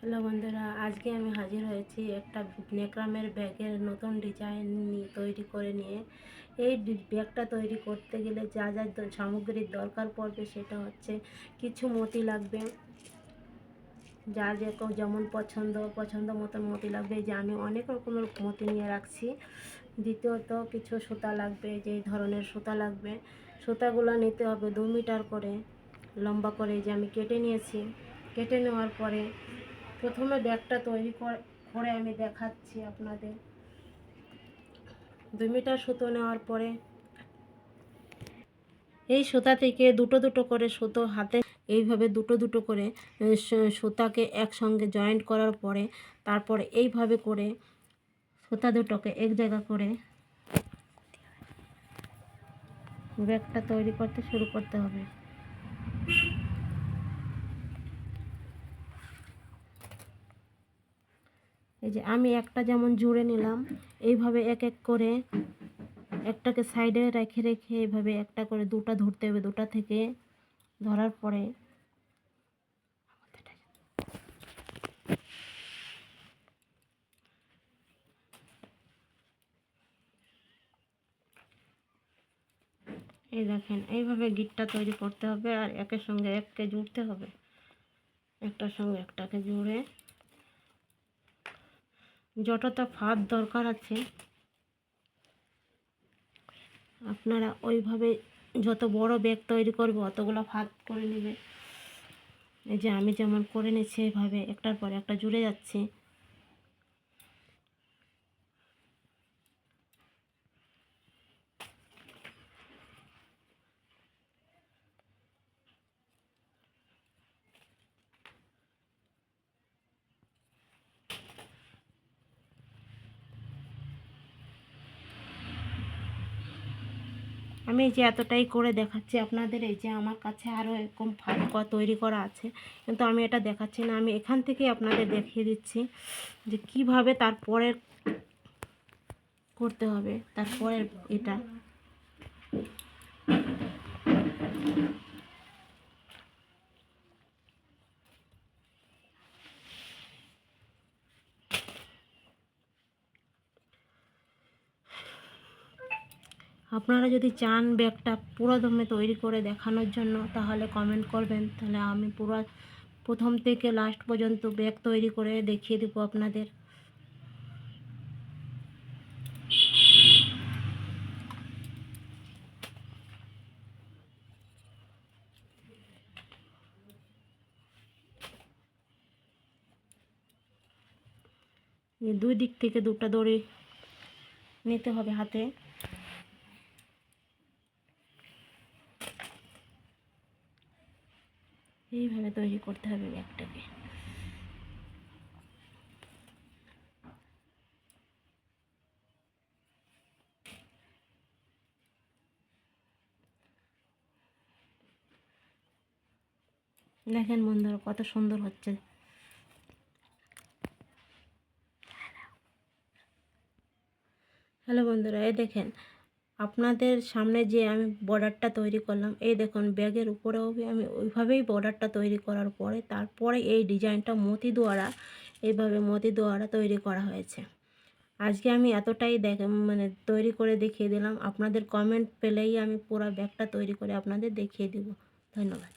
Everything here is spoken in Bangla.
হ্যালো বন্ধুরা, আজকে আমি হাজির হয়েছি একটা নেকরামের ব্যাগের নতুন ডিজাইন তৈরি করে নিয়ে। এই ব্যাগটা তৈরি করতে গেলে যা যা সামগ্রীর দরকার পড়বে সেটা হচ্ছে কিছু মতি লাগবে। যার যেরকম যেমন পছন্দ পছন্দ মতন মতি লাগবে, যে আমি অনেক রকমের মতি নিয়ে রাখছি। দ্বিতীয়ত কিছু সুতা লাগবে, যে ধরনের সুতা লাগবে। সুতাগুলো নিতে হবে দু মিটার করে, লম্বা করে, যে আমি কেটে নিয়েছি। কেটে নেওয়ার পরে প্রথমে ব্যাগটা তৈরি কর- আমি দেখাচ্ছি আপনাদের। দুই মিটার সুতো নেওয়ার পরে এই সুতা থেকে দুটো দুটো করে সুতো হাতে, এইভাবে দুটো দুটো করে সুতাকে একসঙ্গে জয়েন্ট করার পরে তারপর এইভাবে করে সুতা দুটোকে এক জায়গা করে ব্যাগটা তৈরি করতে শুরু করতে হবে। এই যে আমি একটা যেমন জুড়ে নিলাম, এইভাবে এক এক করে একটাকে সাইডে রেখে রেখে এইভাবে একটা করে দুটা ধরতে হবে, দুটা থেকে ধরার পরে এই দেখেন, এইভাবে গিটটা তৈরি করতে হবে আর একের সঙ্গে এককে জুড়তে হবে। একটার সঙ্গে একটাকে জুড়ে যতটা ফাঁদ দরকার আছে, আপনারা ওইভাবে যত বড় ব্যাগ তৈরি করবে, অতগুলো ফাঁদ করে নেবে এই যে আমি যেমন করে নিচ্ছি এইভাবে একটার পর একটা জুড়ে যাচ্ছি। আমি এই যে এতটাই করে দেখাচ্ছি আপনাদের, এই যে আমার কাছে আরও এরকম ফাঁক তৈরি করা আছে, কিন্তু আমি এটা দেখাচ্ছি না। আমি এখান থেকে আপনাদের দেখিয়ে দিচ্ছি যে কীভাবে তারপরে করতে হবে তারপরে এটা। আপনারা যদি চান ব্যাগটা পুরো দমে তৈরি করে দেখানোর জন্য, তাহলে কমেন্ট করবেন। তাহলে আমি পুরো প্রথম থেকে লাস্ট পর্যন্ত ব্যাগ তৈরি করে দেখিয়ে দেবো আপনাদের। দুই দিক থেকে দুটো দড়ি নিতে হবে হাতে। এইভাবে তৈরি করতে হবে ব্যাগটাকে। দেখেন বন্ধুরা কত সুন্দর হচ্ছে। হ্যালো। বন্ধুরা এই দেখেন আপনাদের সামনে যে আমি বর্ডারটা তৈরি করলাম, এই দেখুন ব্যাগের উপরেও আমি ওইভাবেই বর্ডারটা তৈরি করার পরে, তারপরে এই ডিজাইনটা মতি দ্বারা এইভাবে মতি দ্বারা তৈরি করা হয়েছে। আজকে আমি এতটাই দেখ মানে তৈরি করে দেখিয়ে দিলাম। আপনাদের কমেন্ট পেলেই আমি পুরো ব্যাগটা তৈরি করে আপনাদের দেখিয়ে দিব। ধন্যবাদ।